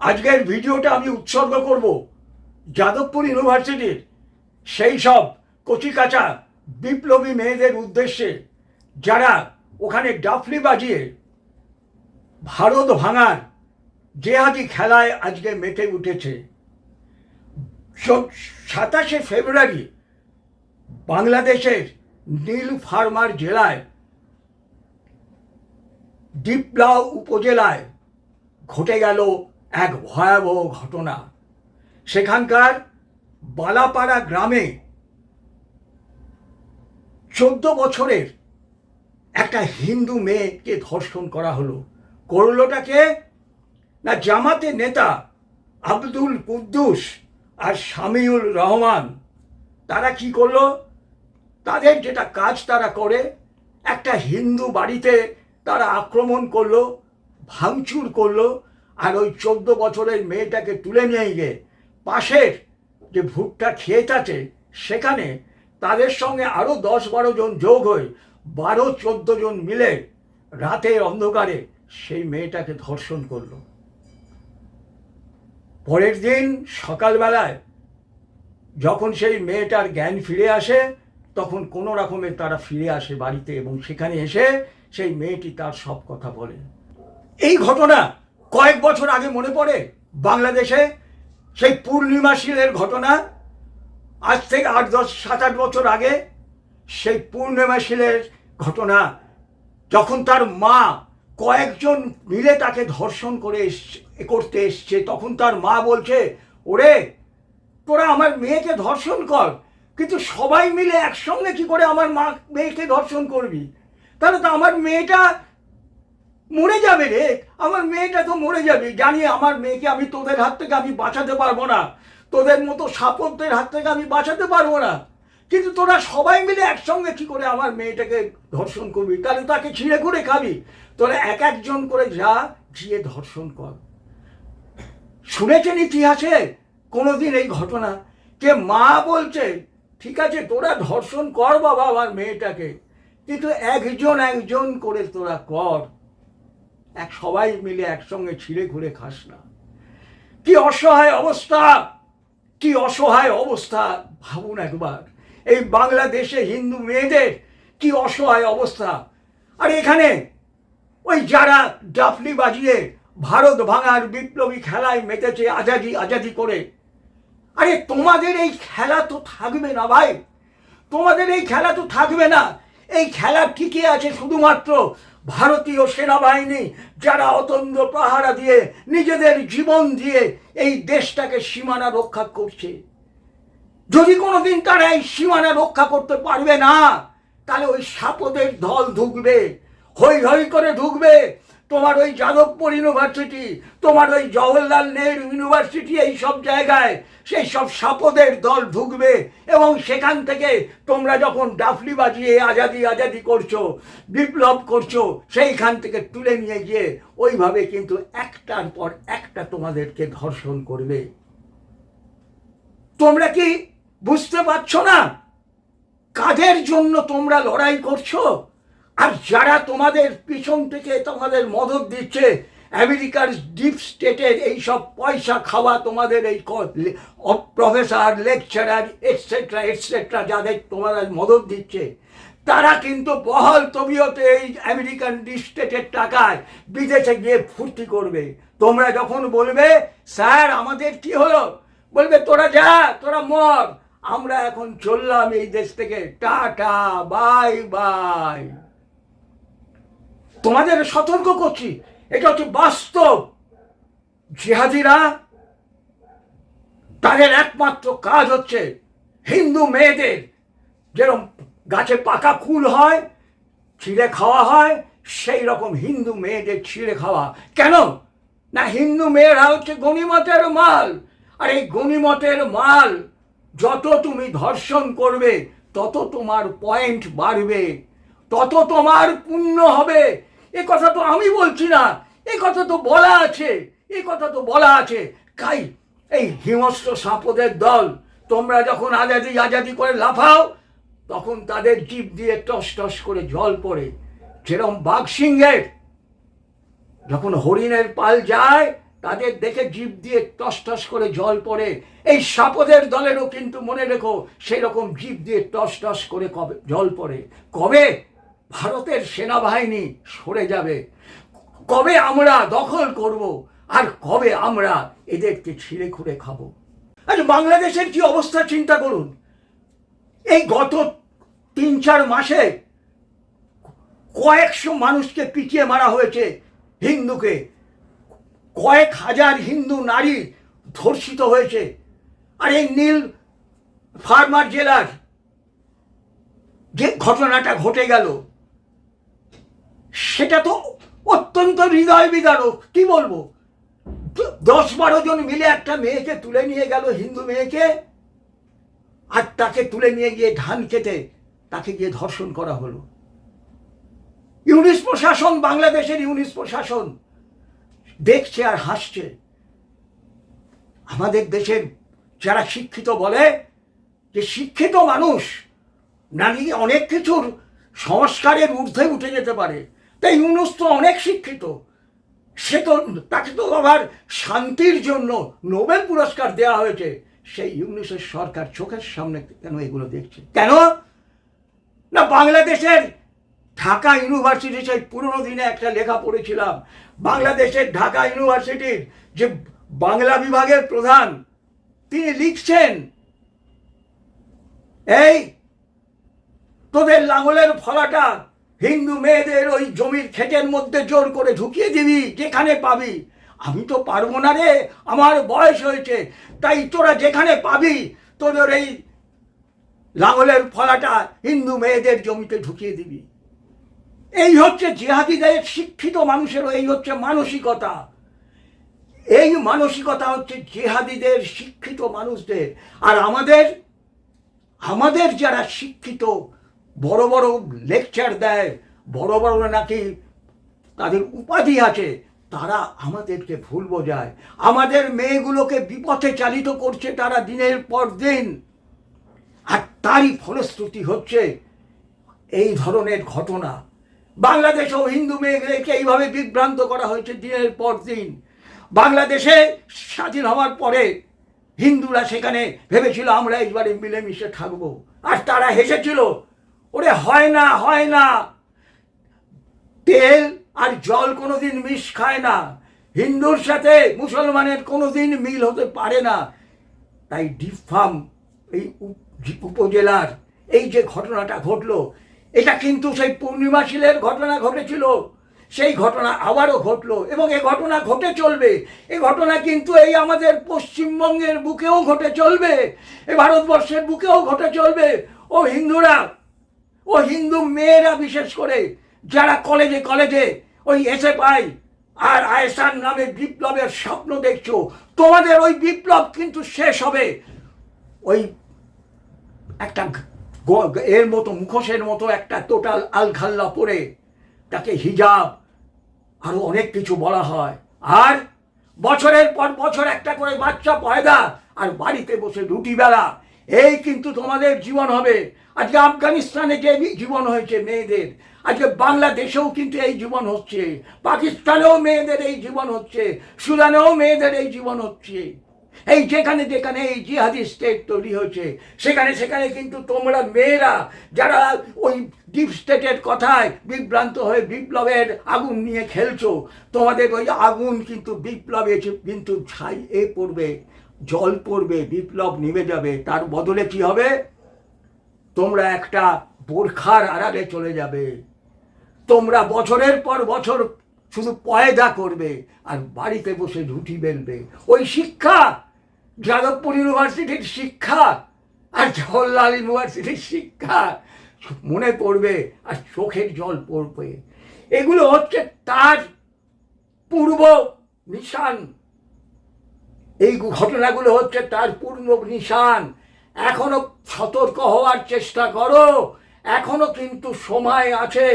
আজকের ভিডিওটা আমি উৎসর্গ করব যাদবপুর ইউনিভার্সিটির সেই সব কচিকাচা বিপ্লবী মেয়েদের উদ্দেশ্যে যারা ওখানে ডাফলি বাজিয়ে ভারত ভাঙার জেহাদি খেলায় আজকে মেতে উঠেছে। সাতাশে ফেব্রুয়ারি বাংলাদেশের নীল ফার্মার জেলায় ডিপলাউ উপজেলায় ঘটে গেল এক ভয়াবহ ঘটনা। সেখানকার বালাপাড়া গ্রামে চোদ্দ বছরের একটা হিন্দু মেয়েকে ধর্ষণ করা হলো। করলোটাকে না জামাতের নেতা আব্দুল কুদ্দুস আর শামিউল রহমান, তারা কি করল? তাদের যেটা কাজ তারা করে, একটা হিন্দু বাড়িতে তারা আক্রমণ করল, ভাঙচুর করল আর ওই চোদ্দ বছরের মেয়েটাকে তুলে নিয়ে গিয়ে পাশের যে ভুট্টা ক্ষেত আছে, সেখানে তাদের সঙ্গে আরও দশ বারো জন যোগ হয়ে বারো চোদ্দ জন মিলে রাতের অন্ধকারে সেই মেয়েটাকে ধর্ষণ করল। পরের দিন সকালবেলায় যখন সেই মেয়েটার জ্ঞান ফিরে আসে, তখন কোনো রকমের তারা ফিরে আসে বাড়িতে এবং সেখানে এসে সেই মেয়েটি তার সব কথা বলে। এই ঘটনা কয়েক বছর আগে মনে পড়ে বাংলাদেশে সেই পূর্ণিমা শীলের ঘটনা? আজ থেকে আট, দশ, সাত, আট বছর আগে সেই পূর্ণিমা শীলের ঘটনা, যখন তার মা কয়েকজন মিলে তাকে ধর্ষণ করে করতে এসছে, তখন তার মা বলছে, ওরে, তোরা আমার মেয়েকে ধর্ষণ কর, কিন্তু সবাই মিলে একসঙ্গে কি করে আমার মা, মেয়েকে ধর্ষণ করবি? তাহলে তো আমার মেয়েটা মরে যাবে রে। আমার মেয়েটা তো মরে যাবে। জানি আমার মেয়েকে আমি তোদের হাত থেকে আমি বাঁচাতে পারব না। তোদের মতো সাপত্যের হাত থেকে আমি বাঁচাতে পারব না। কিন্তু তোরা সবাই মিলে একসঙ্গে কি করে আমার মেয়েটাকে ধর্ষণ করবি? তাহলে তাকে ছিঁড়ে করে খাবি। তোরা এক একজন করে যা, গিয়ে ধর্ষণ কর। শুনেছেন ইতিহাসে? কোনোদিন এই ঘটনা? যে মা বলছে, ঠিক আছে, তোরা ধর্ষণ কর বাবা আমার মেয়েটাকে। কিন্তু একজন একজন করে তোরা কর। এক সবাই মিলে একসঙ্গে ছিঁড়ে ঘুরে খাস না। কি অসহায় অবস্থা, কি অসহায় অবস্থা, ভাবুন একবার। এই বাংলাদেশে হিন্দু মেয়েদের কি অসহায় অবস্থা। আর এখানে ওই যারা ডাফলি বাজিয়ে ভারত ভাঙার বিপ্লবী খেলায় মেতেছে আজাদি আজাদি করে। আরে তোমাদের এই খেলা তো থাকবে না ভাই। তোমাদের এই খেলা তো থাকবে না। এই খেলা ঠিকই আছে শুধুমাত্র ভারতীয় সেনাবাহিনী যারা অতন্দ পাহারা দিয়ে নিজেদের জীবন দিয়ে এই দেশটাকে সীমানা রক্ষা করছে। যদি কোনোদিন তারা এই সীমানা রক্ষা করতে পারবে না, তাহলে ওই সাপদের দল ঢুকবে, হৈ হৈ করে ঢুকবে তোমার ওই যাদবপুর ইউনিভার্সিটি, তোমার ওই জওহরলাল নেহরু ইউনিভার্সিটি এই সব জায়গায়, সেই সব সাপদের দল ঢুকবে এবং সেখান থেকে তোমরা যখন ডাফলি বাজিয়ে আজাদি আজাদি করছ, বিপ্লব করছ, সেইখান থেকে তুলে নিয়ে গিয়ে ওইভাবে কিন্তু একটার পর একটা তোমাদেরকে ধর্ষণ করবে। তোমরা কি বুঝতে পারছ না? কাদের জন্য তোমরা লড়াই করছ? আর যারা তোমাদের পিছন থেকে তোমাদের মদত দিচ্ছে, আমেরিকার ডিপ স্টেটের এই সব পয়সা খাওয়া তোমাদের এই প্রফেসর লেকচারার এটসেট্রা এটসেট্রা যাদের তোমাদের মদত দিচ্ছে, তারা কিন্তু বহল তবিয়তে এই আমেরিকান স্টেটের টাকায় বিদেশে গিয়ে ফুর্তি করবে। তোমরা যখন বলবে, স্যার, আমাদের কি হলো? বলবে, তোরা যা, তোরা মর। আমরা এখন চললাম এই দেশ থেকে। Tata, bye bye. তোমাদের সতর্ক করছি। এটা হচ্ছে বাস্তব। জিহাদিরা তাদের একমাত্র কাজ হচ্ছে হিন্দু মেয়েদের যেরকম গাছে পাকা কুল হয়, ছিঁড়ে খাওয়া হয়, সেই রকম হিন্দু মেয়েদের ছিঁড়ে খাওয়া। কেন? না, হিন্দু মেয়েরা হচ্ছে গণিমতের মাল। আর এই গণিমতের মাল যত তুমি ধর্ষণ করবে, তত তোমার পয়েন্ট বাড়বে, তত তোমার পুণ্য হবে। এ কথা তো আমি বলছি না। এ কথা তো বলা আছে। এ কথা তো বলা আছে। কাই, এই হিংস্র সাপদের দল, তোমরা যখন আজাদি আজাদি করে লাফাও, তখন তাদের জিভ দিয়ে টস টস করে জল পড়ে। যেরকম বাঘ সিংহের, যখন হরিণের পাল যায়, তাদের দেখে জিভ দিয়ে টস টস করে জল পড়ে। এই সাপদের দলেরও কিন্তু মনে রেখো সেই রকম জিভ দিয়ে টস টস করে কবে জল পড়ে। কবে? ভারতের সেনাবাহিনী সরে যাবে। কবে আমরা দখল করব আর কবে আমরা এদেরকে ছিঁড়ে খুঁড়ে খাব? আচ্ছা বাংলাদেশের কি অবস্থা চিন্তা করুন। এই গত তিন চার মাসে কয়েকশো মানুষকে পিটিয়ে মারা হয়েছে হিন্দুকে। কয়েক হাজার হিন্দু নারী ধর্ষিত হয়েছে। আর এই নীল ফার্মার জেলার যে ঘটনাটা ঘটে গেল সেটা তো অত্যন্ত হৃদয় বিদারক কি বলব? দশ বারো জন মিলে একটা মেয়েকে তুলে নিয়ে গেল হিন্দু মেয়েকে, আর তাকে তুলে নিয়ে গিয়ে ধান খেতে তাকে গিয়ে ধর্ষণ করা হলো। ইউনিস প্রশাসন, বাংলাদেশের ইউনিস প্রশাসন দেখছে আর হাসছে। আমাদের দেশের যারা শিক্ষিত বলে, যে শিক্ষিত মানুষ, নারী অনেক কিছুর সংস্কারের ঊর্ধ্বে উঠে যেতে পারে। তাই ইউনুস তো অনেক শিক্ষিত। সে তো, তাকে তো আবার শান্তির জন্য নোবেল পুরস্কার দেওয়া হয়েছে। সেই ইউনুসের সরকার চোখের সামনে কেন এগুলো দেখছে? কেন? না, বাংলাদেশের ঢাকা ইউনিভার্সিটি সেই পুরোনো দিনে একটা লেখা পড়েছিলাম। বাংলাদেশের ঢাকা ইউনিভার্সিটির যে বাংলা বিভাগের প্রধান, তিনি লিখছেন, এই, তোদের লাঙলের ফলাটা হিন্দু মেয়েদের ওই জমির ক্ষেতের মধ্যে জোর করে ঢুকিয়ে দিবি, যেখানে পাবি। আমি তো পারব না রে, আমার বয়স হয়েছে। তাই তোরা যেখানে পাবি, তোদের এই লাঙলের ফলাটা হিন্দু মেয়েদের জমিতে ঢুকিয়ে দিবি। এই হচ্ছে জিহাদিদের শিক্ষিত মানুষেরও এই হচ্ছে মানসিকতা। এই মানসিকতা হচ্ছে জেহাদিদের শিক্ষিত মানুষদের। আর আমাদের আমাদের যারা শিক্ষিত বড় বড় লেকচার দেয়, বড় বড় নাকি তাদের উপাধি আছে, তারা আমাদেরকে ভুল বোঝায়। আমাদের মেয়েগুলোকে বিপথে চালিত করছে তারা দিনের পর দিন। আর তারই ফলশ্রুতি হচ্ছে এই ধরনের ঘটনা। বাংলাদেশেও হিন্দু মেয়েদেরকে এইভাবে বিভ্রান্ত করা হয়েছে দিনের পর দিন। বাংলাদেশে স্বাধীন হওয়ার পরে হিন্দুরা সেখানে ভেবেছিল, আমরা একবারে মিলেমিশে থাকব। আর তারা হেসেছিল ওরে হয় না হয় না। তেল আর জল কোনোদিন মিশ খায় না। হিন্দুর সাথে মুসলমানের কোনোদিন মিল হতে পারে না। তাই ডিপ ফার্ম এই উপজেলার এই যে ঘটনাটা ঘটলো, এটা কিন্তু সেই পূর্ণিমাশীলের ঘটনা ঘটেছিল। সেই ঘটনা আবারও ঘটলো এবং এ ঘটনা ঘটে চলবে। এ ঘটনা কিন্তু এই আমাদের পশ্চিমবঙ্গের বুকেও ঘটে চলবে। এ ভারতবর্ষের বুকেও ঘটে চলবে। ও হিন্দুরা ও হিন্দু মেয়েরা বিশেষ করে যারা কলেজে কলেজে ওই এসে পাই আর আয়েসান নামে বিপ্লবের স্বপ্ন দেখছ, তোমাদের ওই বিপ্লব কিন্তু শেষ হবে। ওই একটা এর মতো, মুখোশের মতো একটা টোটাল আলখাল্লা পরে তাকে হিজাব আরও অনেক কিছু বলা হয়। আর বছরের পর বছর একটা করে বাচ্চা পয়দা আর বাড়িতে বসে রুটি বেলা এই কিন্তু তোমাদের জীবন হবে। আজকে আফগানিস্তানে যে জীবন হয়েছে মেয়েদের, আজকে বাংলাদেশেও কিন্তু এই জীবন হচ্ছে। পাকিস্তানেও মেয়েদের এই জীবন হচ্ছে। সুদানেও মেয়েদের এই জীবন হচ্ছে। এই যেখানে যেখানে এই জিহাদি স্টেট তৈরি হয়েছে, সেখানে সেখানে কিন্তু তোমরা মেয়েরা, যারা ওই ডিপ স্টেটের কথায় বিভ্রান্ত হয়ে বিপ্লবের আগুন নিয়ে খেলছো, তোমাদের ওই আগুন কিন্তু বিপ্লবে কিন্তু ছাই এ পড়বে। জল পড়বে, বিপ্লব নিভে যাবে, তার বদলে কি হবে? তোমরা একটা বোরখার আড়ালে চলে যাবে। তোমরা বছরের পর বছর শুধু পয়দা করবে আর বাড়িতে বসে রুটি বেলবে ওই শিক্ষা, যাদবপুর ইউনিভার্সিটির শিক্ষা আর জওহরলাল ইউনিভার্সিটির শিক্ষা মনে পড়বে আর চোখের জল পড়বে। এগুলো হচ্ছে তার পূর্ব নিশান। এই ঘটনাগুলো হচ্ছে তার পূর্ণ নিশান। এখনও সতর্ক হওয়ার চেষ্টা করো। এখনও কিন্তু সময় আছে।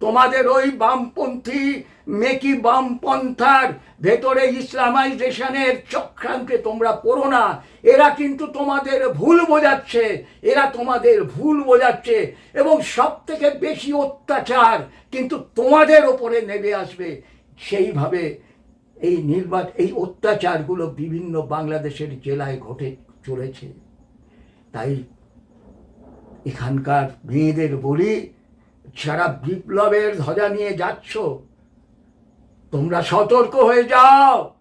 তোমাদের ওই বামপন্থী মেকি বামপন্থার ভেতরে ইসলামাইজেশনের চক্রান্তে তোমরা পড়ো না। এরা কিন্তু তোমাদের ভুল বোঝাচ্ছে। এরা তোমাদের ভুল বোঝাচ্ছে এবং সব থেকে বেশি অত্যাচার কিন্তু তোমাদের ওপরে নেমে আসবে। সেইভাবে এই নির্বাচ, এই অত্যাচারগুলো বিভিন্ন বাংলাদেশের জেলায় ঘটে, চলেছে। তাই এখানকার মেয়েদের বলি, যারা বিপ্লবের ধ্বজা নিয়ে যাচ্ছ, তোমরা সতর্ক হয়ে যাও।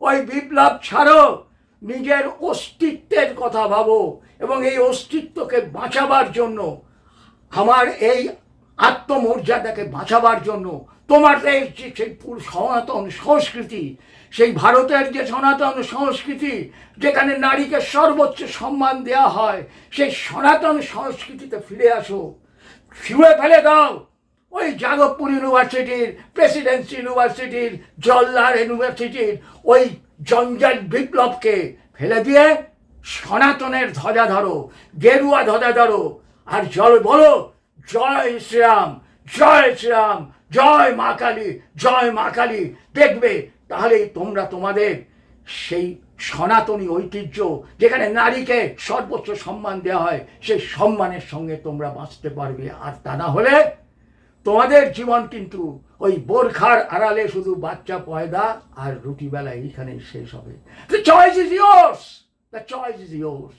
ওই বিপ্লব ছাড়ো। নিজের অস্তিত্বের কথা ভাবো এবং এই অস্তিত্বকে বাঁচাবার জন্য, আমার এই আত্মমর্যাদাকে বাঁচাবার জন্য তোমাদের যে সেই সনাতন সংস্কৃতি, সেই ভারতের যে সনাতন সংস্কৃতি, যেখানে নারীকে সর্বোচ্চ সম্মান দেওয়া হয়, সেই সনাতন সংস্কৃতিতে ফিরে আসো। ফিরে ফেলে দাও। ওই যাদবপুর ইউনিভার্সিটির, প্রেসিডেন্সি ইউনিভার্সিটির জল্লার ইউনিভার্সিটির ওই জঞ্জাল বিপ্লবকে ফেলে দিয়ে সনাতনের ধ্বজা ধরো, গেরুয়া ধ্বজা ধরো। আর জল বলো, জয় শ্রীরাম জয় শ্রীরাম জয় মা কালী, জয় মা কালী। দেখবে, তাহলেই তোমরা তোমাদের সেই সনাতনী ঐতিহ্য, যেখানে নারীকে সর্বোচ্চ সম্মান দেওয়া হয়, সেই সম্মানের সঙ্গে তোমরা বাঁচতে পারবে। আর তা না হলে তোমাদের জীবন কিন্তু ওই বোরখার আড়ালে শুধু বাচ্চা, পয়দা আর রুটি বেলা এইখানেই শেষ হবে। The choice is yours the choice is yours